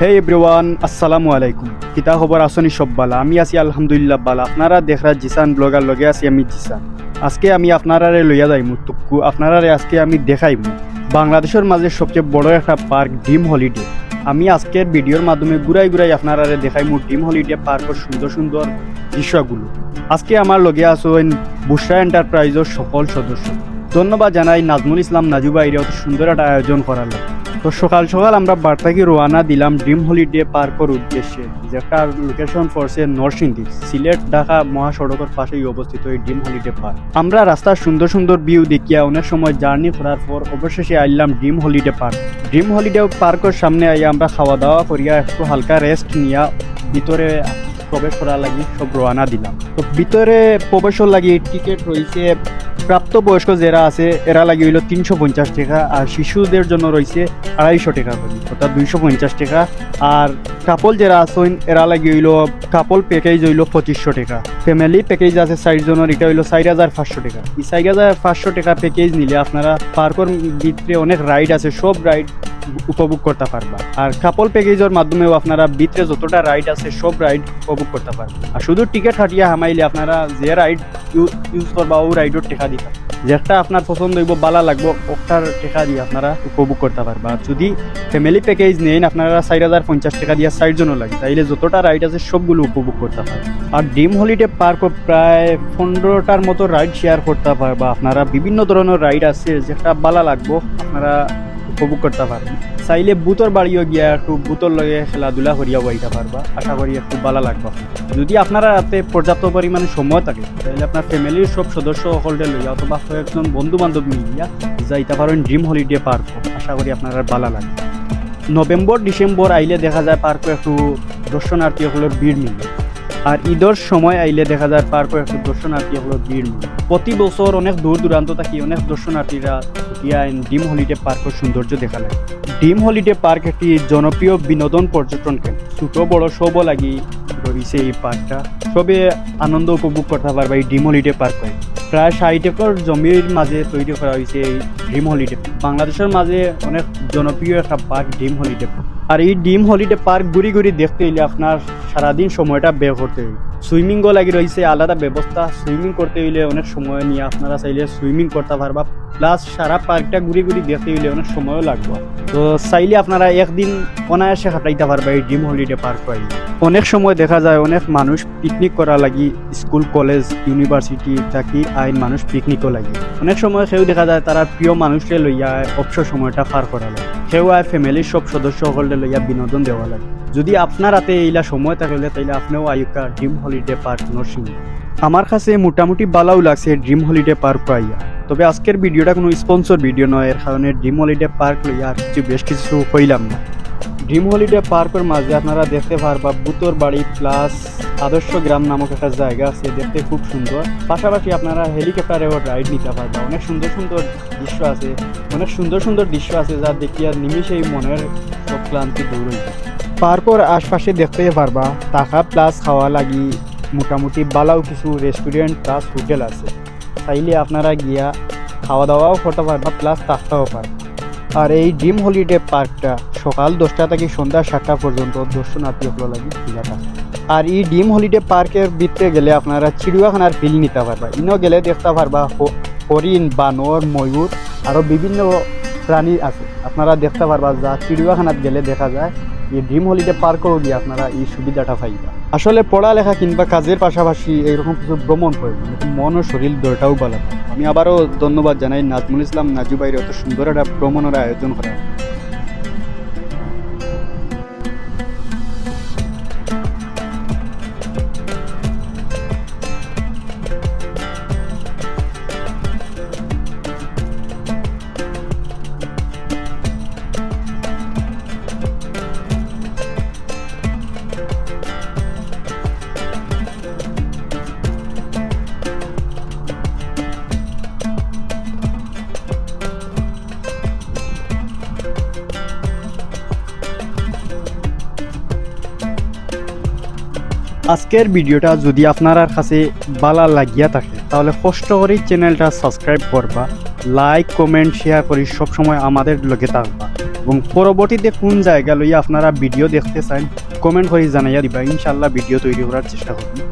হে everyone আসসালামু আলাইকুম কিতা খবর আসনি সব বালা? আমি আছি আলহামদুলিল্লাহ বালা। আপনারা দেখরা জিসান, ব্লগার লগে আছি আমি জিসান। আজকে আমি আপনারারে লইয়া যাইমু। টুকু, আপনারারে আজকে আমি দেখাইমু। বাংলাদেশের মাঝে সবচেয়ে বড় একটা পার্ক ড্রিম হলিডে। আমি আজকের ভিডিওর মাধ্যমে ঘুরাই ঘুরাই আপনারারে দেখাইমু ড্রিম হলিডে পার্কের সুন্দর সুন্দর দৃশ্যগুলো। আজকে আমার লগে আছেন বুশরা এন্টারপ্রাইজের সকল সদস্য। ধন্যবাদ জানাই নাজমুল ইসলাম নাজু বাইরে অত সুন্দর একটা আয়োজন করার লাগে। তো সকাল সকাল আমরা বার্তাকে রওনা দিলাম ড্রিম হলিডে পার্কের উদ্দেশ্যে, যেটার লোকেশন পড়ছে নরসিংদী, সিলেট, ঢাকা মহাসড়কের পাশেই অবস্থিত এই ড্রিম হলিডে পার্ক। আমরা রাস্তার সুন্দর সুন্দর ভিউ দেখিয়া অনেক সময় জার্নি করার পর অবশেষে আইলাম dream holiday park. Dream holiday পার্কের সামনে আইয়া আমরা খাওয়া দাওয়া করিয়া একটু হালকা রেস্ট নিয়া ভিতরে প্রবেশ করার লাগি সব রওনা দিলাম। তো ভিতরে প্রবেশের লাগি টিকিট রয়েছে প্রাপ্তবয়স্ক যারা আছে, এরা লাগি হইল তিনশো পঞ্চাশ টাকা, আর শিশুদের জন্য রয়েছে আড়াইশো টাকা করে, অর্থাৎ দুইশো পঞ্চাশ টাকা। আর কাপল যারা আছেন, এরা লাগি হইল কাপল প্যাকেজ হইল পঁচিশশো টাকা। ফ্যামিলি প্যাকেজ আছে চারিজনের এটা হইল চার হাজার পাঁচশো টাকা। এই চার হাজার পাঁচশো টাকা প্যাকেজ নিলে আপনারা পার্কের ভিতরে অনেক রাইড আছে, সব রাইড উপভোগ করতে পারবা। আর কাপল প্যাকেজের মাধ্যমেও আপনারা ভিতরে যতটা রাইড আছে, সব রাইড উপভোগ করতে পারবেন আর শুধু টিকিট হাটিয়া হামাইলে আপনারা যে রাইড ইউজ করবা, ও রাইডের টেকা দিবা। যেটা আপনার পছন্দ হইব, বালা লাগবো, ওটার টেকা দিয়ে আপনারা উপভোগ করতে পারবা। আর যদি ফ্যামিলি প্যাকেজ নেন, আপনারা চার হাজার পঞ্চাশ টাকা দিয়ে চার জনও লাগে। তাইলে যতটা রাইড আছে, সবগুলো উপভোগ করতে পারবেন আর ডিম হলিডে পার্ক প্রায় পনেরোটার মতো রাইড শেয়ার করতে পারবা। আপনারা বিভিন্ন ধরনের রাইড আছে, যেটা বালা লাগবো, আপনারা উপভোগ করতে পারবেন চাইলে বুতর বাড়িও গিয়া একটু বুতর লগে খেলাধুলা করিয়া বইতে পারবা আশা করি একটু ভালো লাগবে। যদি আপনারা হাতে পর্যাপ্ত পরিমাণে সময় থাকে, তাহলে আপনার ফ্যামিলির সব সদস্য সকলকে লইয়া অথবা কয়েকজন বন্ধু বান্ধব মিলিয়া যাইতে পারেন ড্রিম হলিডে পার্ক আশা করি আপনারা ভালো লাগবে। নভেম্বর, ডিসেম্বর আইলে দেখা যায় পার্কে একটু দর্শনার্থীসকলের ভিড় মিলে। আর ঈদের সময় আইলে দেখা যায় পার্কে একটু দর্শনার্থী দর্শনার্থীসকলের ভিড় প্রতি বছর অনেক দূর দূরান্ত থাকি অনেক দর্শনার্থীরা গিয়া ডিম হলিডে পার্কের সৌন্দর্য দেখা লাগে ডিম হলিডে পার্ক একটি জনপ্রিয় বিনোদন পর্যটন কেন্দ্র ছোট, বড় সবও লাগি রয়েছে এই পার্কটা সবে আনন্দ উপভোগ করতে পারবে এই ডিম হলিডে পার্ক প্রায় ষাট একর জমির মাঝে তৈরি করা হয়েছে এই ড্রিম হলিডে বাংলাদেশের মাঝে অনেক জনপ্রিয় একটা পার্ক ড্রিম হলিডে আর এই ডিম হলিডে পার্ক ঘুরি ঘুরি দেখতে এলে আপনার সারাদিন সময়টা ব্যয় করতে হবে সুইমিংও লাগি রয়েছে, আলাদা ব্যবস্থা। সুইমিং করতে হইলে অনেক সময় নিয়ে আপনারা চাইলে সুইমিং করতে পারবা। প্লাস সারা পার্কটা ঘুরি ঘুরি দেখতে গেলে অনেক সময়ও লাগবে। তো চাইলে আপনারা একদিন অনায়াসে কাটাইতে পারবে এই ড্রিম হলিডে পার্ক আইলে অনেক সময় দেখা যায় অনেক মানুষ পিকনিক করা লাগি স্কুল কলেজ ইউনিভার্সিটি থাকি, আইন মানুষ পিকনিকও লাগে। অনেক সময় সেও দেখা যায় তারা প্রিয় মানুষকে লইয়া অবসর সময়টা পার করা লাগে। সেও আয় ফ্যামিলির সব সদস্য সকলকে লইয়া বিনোদন দেওয়া লাগে। যদি আপনার হাতে এইলা সময় থাকলে তাইলে আপনিও আয়ুকা ড্রিম হলিডে পার্ক নরসিং আমার কাছে মোটামুটি ভালোও লাগছে ড্রিম হলিডে পার্ক আইয়া তবে আজকের ভিডিওটা কোনো স্পন্সর ভিডিও নয়, এর কারণে ড্রিম হলিডে পার্ক লইয়া আর কিছু বেশ কিছু কইলাম না। ড্রিম হলিডে পার্কের মাঝে আপনারা দেখতে পারবা বুতর বাড়ি প্লাস আদর্শ গ্রাম নামক একটা জায়গা আছে, দেখতে খুব সুন্দর। পাশাপাশি আপনারা হেলিকপ্টারেও রাইড নিতে পারবা। অনেক সুন্দর সুন্দর দৃশ্য আছে, অনেক সুন্দর সুন্দর দৃশ্য আছে যা দেখিয়া নিমিশেই মনের সব ক্লান্তি দূর যায় পার্কর আশপাশে দেখতে পারবা, টাকা প্লাস খাওয়া লাগি, মোটামুটি বালাও কিছু রেস্টুরেন্ট প্লাস হোটেল আছে। চাইলে আপনারা গিয়া খাওয়া দাওয়াও করতে পারবা প্লাস থাকতেও পারবা আর এই ডিম হলিডে পার্কটা সকাল দশটা থেকে সন্ধ্যা সাতটা পর্যন্ত দর্শনার্থী হলো লাগে খোলা আর এই ডিম হলিডে পার্কের ভিতরে গেলে আপনারা চিড়িয়াখানার ফিল নিতে পারবা। ইনও গেলে দেখতে পারবা হরিণ, বানর, ময়ূর আরও বিভিন্ন প্রাণী আছে। আপনারা দেখতে পারবা যা চিড়িয়াখানাত গেলে দেখা যায় এই ড্রিম হলিডে পার করো গিয়ে আপনারা এই সুবিধাটা পাইবা আসলে পড়ালেখা কিংবা কাজের পাশাপাশি এইরকম কিছু ভ্রমণ করে মন ও শরীর দুটাও ভালো। আমি আবারও ধন্যবাদ জানাই নাজমুল ইসলাম নাজু ভাইয়ের অত সুন্দর একটা ভ্রমণের আয়োজন করা আজকের ভিডিওটা যদি আপনার কাছে বালা লাগিয়া থাকে, তাহলে কষ্ট করে চ্যানেলটা সাবস্ক্রাইব করবা, লাইক, কমেন্ট, শেয়ার করি সবসময় আমাদের লগে থাকবা। এবং পরবর্তীতে কোন জায়গা লইয়া আপনারা ভিডিও দেখতে চান, কমেন্ট করে জানাইয়া দিবা। ইনশাল্লাহ ভিডিও তৈরি করার চেষ্টা করব।